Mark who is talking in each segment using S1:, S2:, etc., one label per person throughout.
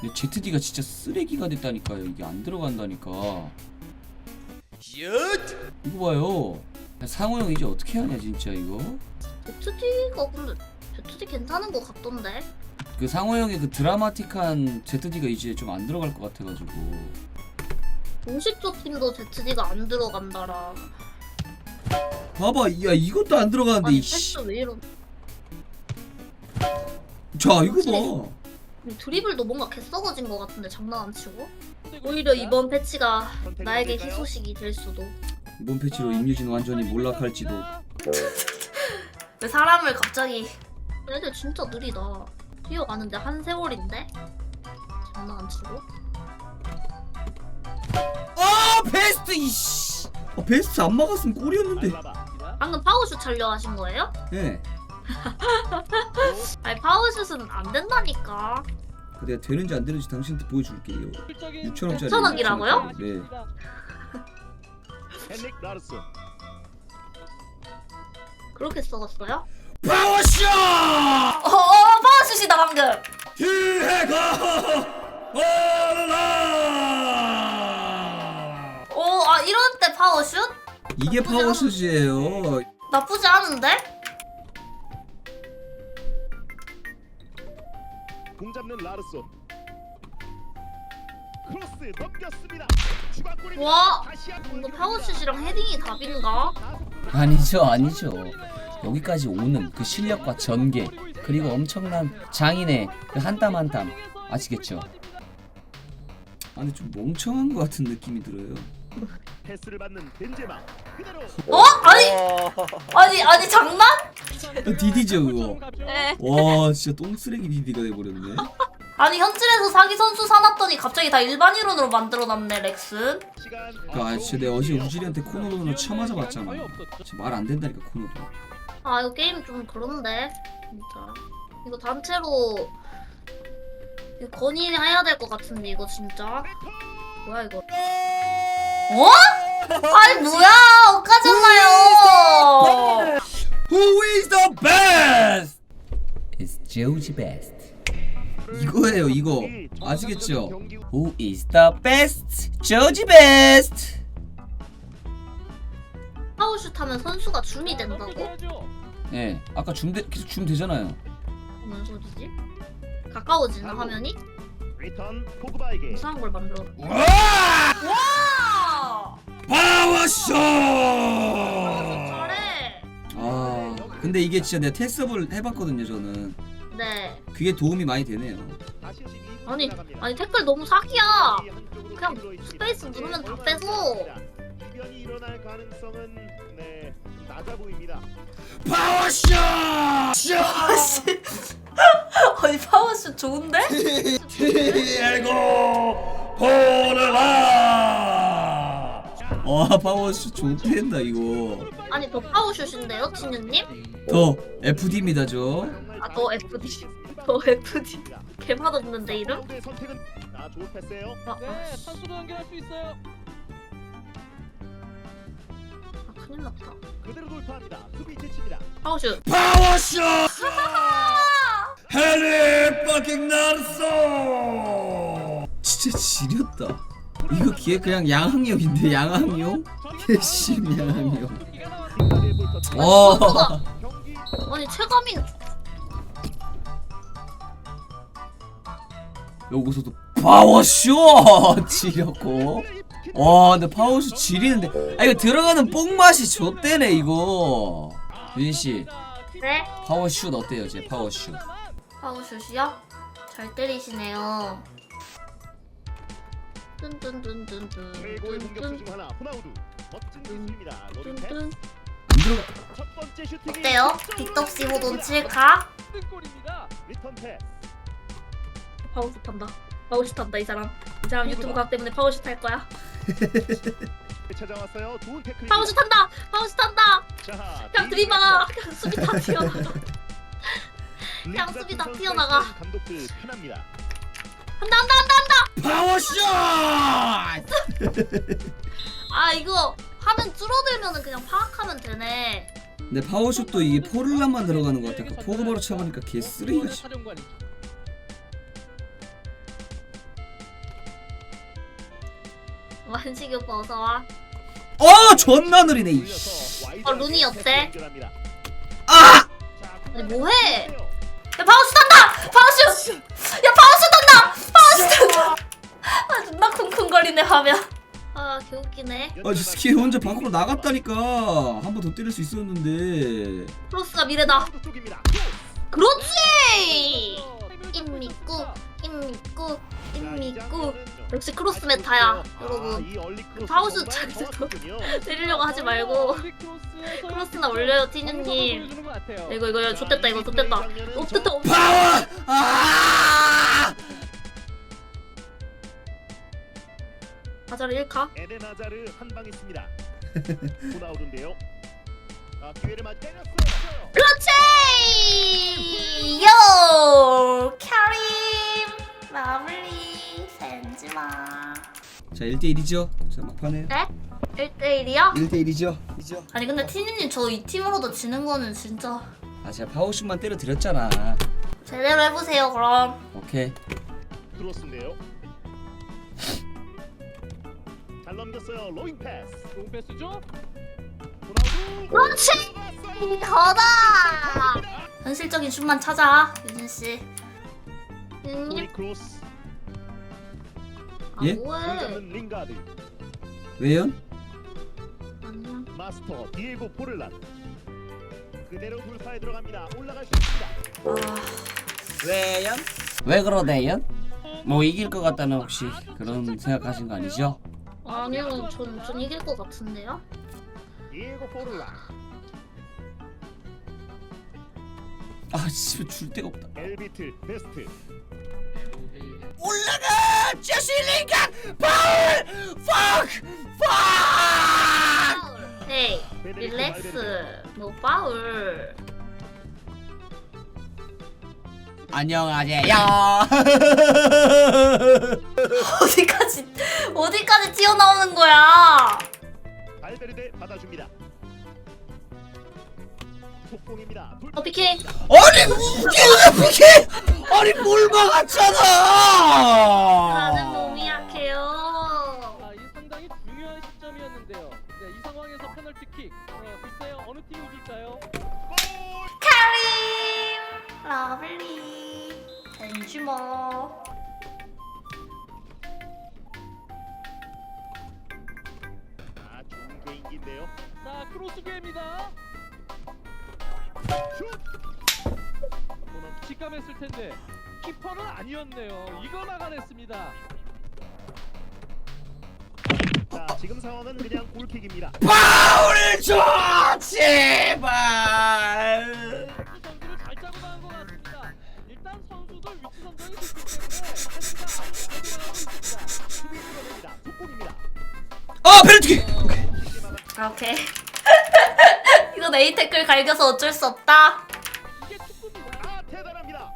S1: 근데 ZD가 진짜 쓰레기가 됐다니까요. 이게 안 들어간다니까. 이거 봐요. 상호 형 이제 어떻게 하냐 진짜 이거.
S2: ZD가 근데 ZD 괜찮은 거 같던데?
S1: 그 상호 형의 그 드라마틱한 ZD가 이제 좀 안 들어갈 것 같아가지고.
S2: 공식조 팀도 ZD가 안 들어간다라.
S1: 봐봐, 야 이것도 안 들어가는데
S2: 아니
S1: 이씨.
S2: 패스 왜 이런?
S1: 자 이거 봐.
S2: 드리블도 뭔가 개썩어진 거 같은데 장난 안 치고? 오히려 이번 패치가 나에게 희소식이 될 수도.
S1: 이번 패치로 임유진 완전히 몰락할지도.
S2: 왜 사람을 갑자기? 애들 진짜 느리다. 뛰어가는데 한 세월인데? 장난 안 치고?
S1: 아 베스트 이씨. 아, 베스트 안 막았으면 골이었는데.
S2: 방금 파워슛 촬려 하신 거예요?
S1: 네.
S2: 아니 파워슛은 안 된다니까.
S1: 그 내가 되는지 안 되는지 당신한테 보여줄게요. 6천 원짜리.
S2: 6천 원이라고요?
S1: 네.
S3: 헨릭 라르슨
S2: 그렇게 썩었어요?
S1: 파워쇼!
S2: 어, 어 파워슛이다 방금.
S1: 기회가 올라.
S2: 오, 아 이런 때 파워슛?
S1: 이게 파워슛이에요.
S2: 나쁘지 않은데?
S3: 공 잡는 라르슨 크로스 넘겼습니다 추가골입니다
S2: 와,
S3: 다시
S2: 이거 파워슛이랑 헤딩이 답인가?
S1: 아니죠, 아니죠. 여기까지 오는 그 실력과 전개 그리고 엄청난 장인의 그 한땀 한땀 아시겠죠? 아니 좀 멍청한 것 같은 느낌이 들어요.
S3: 패스를 받는 벤제마 그대로
S2: 어? 아니, 아니, 아니 장난?
S1: 디디죠 그거.
S2: 네.
S1: 와 진짜 똥쓰레기 디디가 돼버렸네.
S2: 아니 현질에서 사기 선수 사놨더니 갑자기 다 일반인으로 만들어놨네 렉슨.
S3: 시간
S1: 아 진짜 내가 어제 우진이한테 코너로 쳐맞아 봤잖아. 진짜 말 안 된다니까 코너도.
S2: 아 이거 게임 좀 그런데 진짜 이거 단체로 이거 건의해야 될 것 같은데 이거 진짜 뭐야 이거? 어? 아니 뭐야 엇가잖아요.
S1: Who is the best? It's Joji Best. 이거예요 이거 아시겠죠? Who is the best? Joji Best.
S2: 파워슛 하면 선수가 줌이 된다고?
S1: 네, 아까 줌대 계속 줌 되잖아요.
S2: 무슨 소리지? 가까워지나 화면이? 이상한 걸 만들어.
S1: 와!
S2: 와!
S1: 파워쇼!
S2: 잘해.
S1: 아, 근데 이게 진짜 내가 테스업을 해봤거든요 저는.
S2: 네.
S1: 그게 도움이 많이 되네요.
S2: 아니 아니 댓글 너무 사기야. 그냥 스페이스 누르면 다 빼서.
S3: 이변이 일어날 가능성은 네 낮아 보입니다
S1: 파워쇼!
S2: 아니 파워슛 좋은데?
S1: 알고 보르라. 와 파워쇼 좋댄다 이거.
S2: 아니 더 파워슛인데요, 진유님?
S1: 더 FD입니다 저.
S2: 아 더 FD. 더 FD. 개 맛 없는데 이름?
S3: 선택은 아 좋은 패스예요
S2: 아,
S4: 네,
S2: 아, 씨.
S4: 선수도 연결할 수 있어요.
S2: 아 큰일 났다.
S3: 그대로 돌파합니다 수비 지칩니다
S2: 파워슛.
S1: 파워쇼! 해리 퍼킹 나르소! 진짜 지렸다. 이거 기회 그냥 양항용인데 양항용? 개심.
S2: 선수가
S3: 경기
S2: 아니 최가민
S1: 여기서도 파워쇼 지렸고. 와, 근데 파워쇼 지리는데. 아 이거 들어가는 뽕 맛이 좋대네 이거. 유진 씨,
S2: 네?
S1: 파워슛 어때요, 제 파워슛?
S2: 파워슛이요? 잘 때리시네요.
S3: 최고의 공격수
S2: 뚠뚠
S3: 중 하나 호나우두 멋진 기술입니다 로링 패스
S2: 뚠뚠
S1: 안 들어가.
S3: 첫 번째 슈팅이
S2: 어때요? 빅덕시 호돈 7카?
S4: 골입니다.
S3: 리턴 패스
S2: 파워슛 한다. 파워슛 한다 이 사람. 이 사람 유튜브 각 때문에 파워슛 할 거야.
S3: 찾아왔어요 좋은 태클
S2: 파워슛 한다. 파워슛 한다.
S3: 자
S2: 그냥 들이박아. 그냥 수비 다 튀어나가. 그냥 수비 다 튀어나가.
S3: 감독들 편합니다
S2: 한다 한다 한다 한다.
S1: 파워샷!
S2: 아 이거 화면 줄어들면은 그냥 파악하면 되네.
S1: 근데 파워슛도 이게 포르란만 들어가는 것 같아. 그러니까 그 포그바로 쳐보니까 개 쓰레기같이.
S2: 완식이 오빠 어서 와.
S1: 어 존나 느리네.
S2: 어, 룬이 어때?
S1: 아!
S2: 아니 뭐해? 야, 방어슛 한다. 방어슛. 쿵쿵거리네 화면. 아 개웃기네.
S1: 아 저 스킬 혼자 밖으로 나갔다니까 한 번 더 때릴 수 있었는데
S2: 크로스가 미래다. 그렇지! 임미꾸, 임미꾸, 임미꾸. 역시 크로스 메타야, 여러분. 파우스 자기도 때리려고 하지 말고 크로스나 올려요, 티뉴님. 이거 이거 좋됐다 이거 좋됐다. 어 좋됐다. 어,
S1: 파워! 아!
S2: 아자르 1카.
S3: 에덴 아자르 한방 있습니다. 호나우드인데요. 아, 기회를 맞 때렸어요.
S2: 그렇지! 요! 캐림! 마블리! 벤지마.
S1: 자 1대1이죠 자 막판에
S2: 네? 1대1이요?
S1: 1대1이죠 이죠
S2: 아니 근데 티니님 저 이 팀으로도 지는 거는 진짜
S1: 아 제가 파워슛만 때려 드렸잖아
S2: 제대로 해보세요 그럼
S1: 오케이
S3: 크로스인데요. 넘겼어요. 로잉 패스.
S4: 롱패스죠?
S3: 호나우두.
S2: 그렇지! 거다! 현실적인 슛만 찾아 유진씨 음,
S3: 로잉 크로스.
S2: 아
S1: 예?
S3: 공
S2: 뭐해
S3: 링가드.
S1: 왜연?
S2: 아니야
S3: 마스터 디에고 포를란. 그대로 돌파에 들어갑니다. 올라갈 수 있습니다.
S2: 아
S1: 왜연? 왜 그러대연? 뭐 이길 것 같다는 혹시 그런 생각하신 거 아니죠?
S2: 아니요 전, 전 이길 것 같은데요?
S3: 디에고 포를란.
S1: 아 씨발 줄 데가 없다
S3: 엘비트 베스트.
S1: 올라가! 제시 링간! 파울! 팍! 팍!
S2: 헤이
S3: 페데리코
S2: 릴렉스. 노 파울
S1: 안녕하세요
S2: 어디까지 어디까지 튀어나오는 거야
S3: 발베르데 받아줍니다. 속공입니다. 돌-
S2: 어 피킹
S1: 아니 이게 왜 피해 아니 뭘 막았잖아
S2: 나는 몸이 약해요
S4: 아, 이 상당히 중요한 시점이었는데요. 네, 이 상황에서 페널티킥. 어, 글쎄요, 어느 팀이 줄까요?
S2: 카림 러블리 벤지머
S3: 좋은 개인기인데요.
S4: 자, 크로스 기회입니다.
S3: 슛! 코너
S4: 직감했을 텐데 키퍼는 아니었네요. 이거 막아냈습니다.
S3: 자, 지금 상황은 그냥 골킥입니다.
S1: 파울을 줘 제발
S4: 이 전술을 잘 짜고 나간 것 같습니다. 일단 선수들 위치 선정이 됐기 때문에 패스가 아주 잘 들어가고 있습니다.
S3: 수비 밀어냅니다. 속공입니다.
S1: 아 페널티킥
S2: 아 오케이 이건 A 태클 갈겨서 어쩔 수 없다
S4: 이게 축구입니다.
S3: 아, 대단합니다.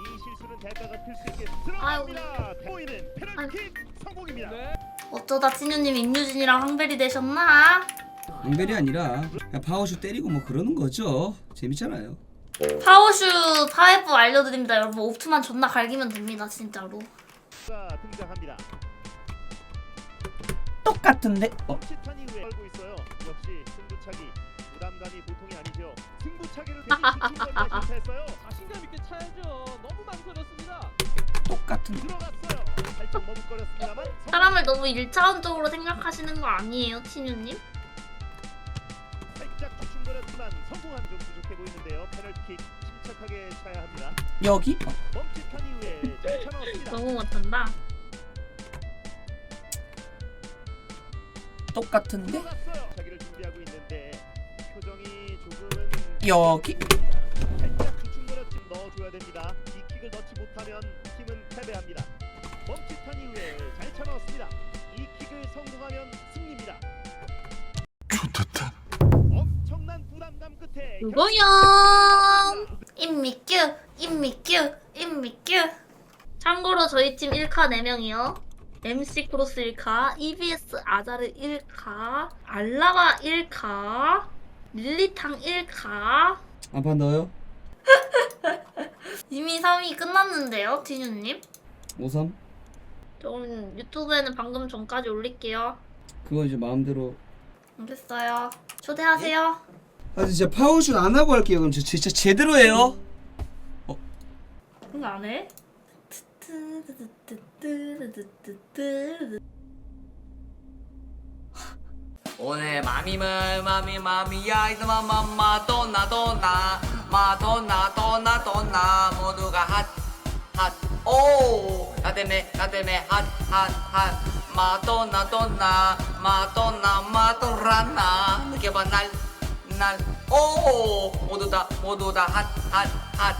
S3: 이 실수는 대가가 클수 있게 들어갑니다. 보이는 페널티킥 성공입니다.
S4: 네.
S2: 어쩌다 진유님 임유진이랑 황벨이 되셨나?
S1: 앙벨이 아니라 그냥 파워슛 때리고 뭐 그러는 거죠 재밌잖아요
S2: 파워슛 파이브 알려드립니다 여러분 옵트만 존나 갈기면 됩니다 진짜로
S3: 자, 등장합니다.
S1: 똑같은데 어?
S3: 치탄 이후에 걸고 있어요. 역시 승부차기 부담감이 보통이 아니죠. 승부차기를 실패했어요.
S4: 자신감 있게 차야죠. 너무 망설였습니다.
S1: 똑같은
S3: 들어갔어요. 살짝 머뭇거렸습니다만.
S2: 사람을 너무 1차원적으로 생각하시는 거 아니에요 티뉴님?
S3: 살짝 주춤거렸지만 성공한 좀 부족해 보이는데요. 페널티킥 침착하게 차야 합니다.
S1: 여기? 어.
S3: 멈칫한 이후에 잘 참아왔습니다.
S2: 너무 못한다
S1: 똑같은데?
S3: 들어갔어요. 준비하고 있는데 표정이 조금은
S1: 여기?
S3: 살짝 주춤거렸지 넣어줘야 됩니다. 이 킥을 넣지 못하면 팀은 패배합니다. 멈칫한 이후에 잘 참아왔습니다. 이 킥을 성공하면 승리입니다.
S5: 좋겠다.
S3: 엄청난 부담감 끝에
S2: 누구요? 임미규 임미규 임미규 참고로 저희 팀 1카 4명이요 MC 크로스 1카 EBS 아자르 1카 알라바 1카 릴리탕 1카
S1: 한판 넣어요?
S2: 이미 3위 끝났는데요 티뉴님?
S1: 5-3?
S2: 좀 유튜브에는 방금 전까지 올릴게요.
S1: 그거 이제 마음대로
S2: 알겠어요. 초대하세요.
S1: 아 진짜 파워슛 안 하고 할게요 그럼 저 진짜 제대로 해요
S2: 그거 안 해?
S1: 오늘 마미물 마미 마미야 이놈아 마마 도나 도나 마 도나 도나 도나 모두가 핫핫오나 때문에 나 때문에 핫핫핫. 마도나 도나 마도나 마도라나. 느껴봐 날날오! 모두 다 모두 다 핫 핫